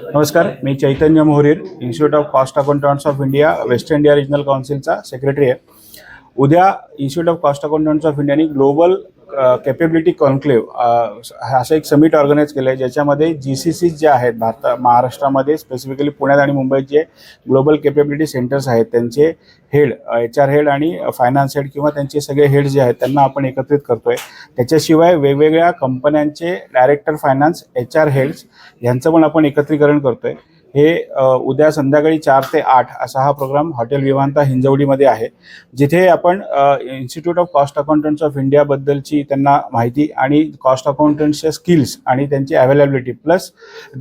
नमस्कार मी Chaitanya Mohrir institute of cost accountants of India west India regional काउन्सिलचा secretary आहे. उद्या institute of cost accountants of इंडियाने global capability conclave असं एक summit organise केलं आहे ज्याच्यामध्ये जी सी सीज जे आहेत भारता महाराष्ट्रामध्ये स्पेसिफिकली पुण्यात आणि मुंबईत जे ग्लोबल कॅपेबिलिटी सेंटर्स आहेत त्यांचे हेड एच आर हेड आणि फायनान्स हेड किंवा त्यांचे सगळे हेड जे आहेत त्यांना आपण एकत्रित करतोय. त्याच्याशिवाय वेगवेगळ्या कंपन्यांचे director finance H R heads यांचं पण आपण एकत्रीकरण करतोय. हे उद्या संध्याकाळी चार ते आठ असा हा प्रोग्राम हॉटेल विवांता हिंजवडीमध्ये आहे. जिथे आपण institute of cost accountants of इंडियाबद्दलची त्यांना माहिती आणि कॉस्ट अकाउंटंट्सच्या स्किल्स आणि त्यांची अवेलेबिलिटी प्लस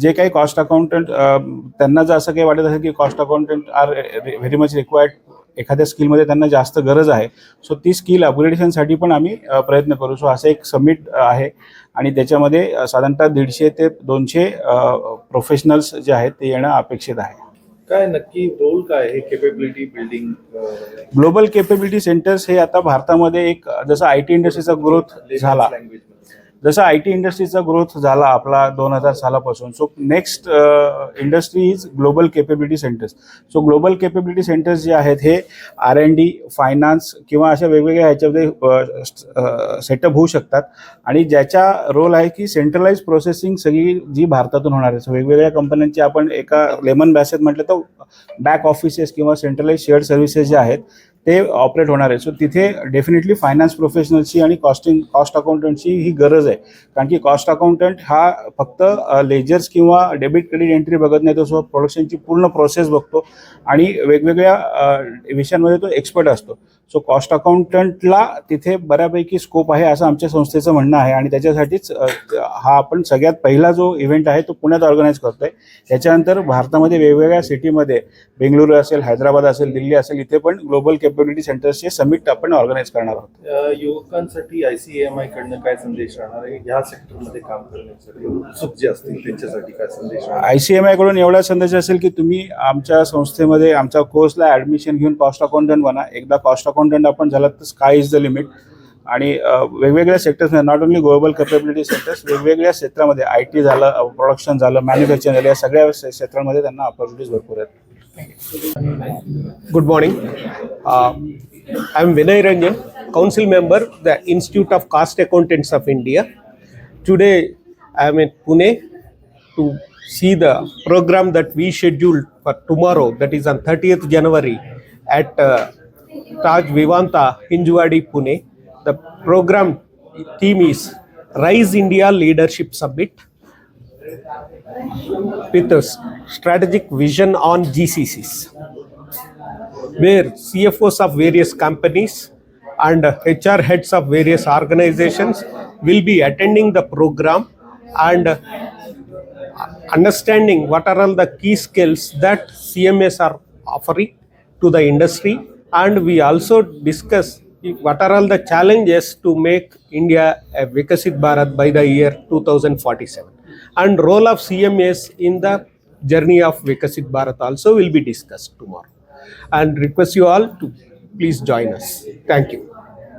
जे काही कॉस्ट अकाउंटंट त्यांना जर असं काही वाटत असेल की cost accountant are very much required एखाद्या स्किलमध्ये त्यांना जास्त गरज आहे. सो ती स्किल अपग्रेडेशनसाठी पण आम्ही प्रयत्न करू. सो असं एक समिट आहे. आणि त्याच्यामध्ये साधारणतः दीडशे ते दोनशे प्रोफेशनल्स जे आहेत ते येणं अपेक्षित आहे. काय नक्की रोल काय आहे capability building global capability centres हे आता भारतामध्ये एक जसं आय टी इंडस्ट्रीचा ग्रोथ झाला. लँग्वेज जसं आय टी इंडस्ट्रीचा ग्रोथ झाला आपला दोन हजार सालापासून. So next industry is global capability centres so global capability centres जे आहेत हे आर एन डी फायनान्स किंवा अशा वेगवेगळ्या ह्याच्यामध्ये सेटअप होऊ शकतात. आणि ज्याचा रोल आहे की सेंट्रलाइज प्रोसेसिंग सगळी जी भारतातून होणार आहे. सो वेगवेगळ्या कंपन्यांची आपण एका लेमन बॅसेत म्हटलं तर बॅक ऑफिसेस किंवा सेंट्रलाइज शेअर सर्व्हिसेस जे आहेत ते ऑपरेट होणार आहे. सो तिथे डेफिनेटली फायनान्स प्रोफेशनलची आणि कॉस्टिंग कॉस्ट अकाउंटंटची ही गरज आहे. कारण की कॉस्ट अकाउंटंट हा फक्त लेजर्स किंवा डेबिट क्रेडिट एंट्री बघत नाही तो सो प्रोडक्शनची पूर्ण प्रोसेस बघतो. आणि वेगवेगळ्या विषयांमध्ये तो एक्सपर्ट असतो. सो कॉस्ट अकाउंटंटला तिथे बऱ्यापैकी स्कोप आहे असं आमच्या संस्थेचं म्हणणं आहे. आणि त्याच्यासाठीच हा आपण सगळ्यात पहिला जो इव्हेंट आहे तो पुण्यात ऑर्गनाईज करतोय. त्याच्यानंतर भारतामध्ये वेगवेगळ्या सिटीमध्ये बेंगळुरू असेल हैदराबाद असेल दिल्ली असेल इथे पण ग्लोबल कॅपेबिलिटी सेंटर्सचे समिट आपण ऑर्गनाईज करणार आहोत. युवकांसाठी आयसीएमआय कडनं काय संदेश राहणार आहे? ह्या सेक्टरमध्ये काम करण्यासाठी उत्सुक जे असतील त्यांच्यासाठी काय संदेश राहणार आय सी एम आयकडून एवढा संदेश असेल की तुम्ही आमच्या संस्थेमध्ये आमच्या कोर्सला ॲडमिशन घेऊन कॉस्ट अकाउंटंट बना. एकदा कॉस्ट अकाउंटंट आपण झाला तर स्काय इज द लिमिट आणि वेगवेगळ्या sectors not only global capability sectors वेगवेगळ्या क्षेत्रामध्ये आय टी झालं प्रोडक्शन झालं मॅन्युफॅक्चरिंग झालं या सगळ्या क्षेत्रामध्ये त्यांना ऑपॉर्च्युनिटीज भरपूर आहेत. Good morning I am Vinay Ranjan council member the institute of cost accountants of India today I am in Pune to see the programme that we scheduled for tomorrow that is on thirtieth January at Taj Vivanta, Hinjwadi, Pune. The program theme is Rise India Leadership Summit with a strategic vision on GCCs where CFOs of various companies and HR heads of various organizations will be attending the program and understanding what are all the key skills that CMS are offering to the industry and we also discuss what are all the challenges to make India a Vikasit Bharat by the year 2047 and role of CMS in the journey of Vikasit Bharat also will be discussed tomorrow and request you all to please join us. Thank you.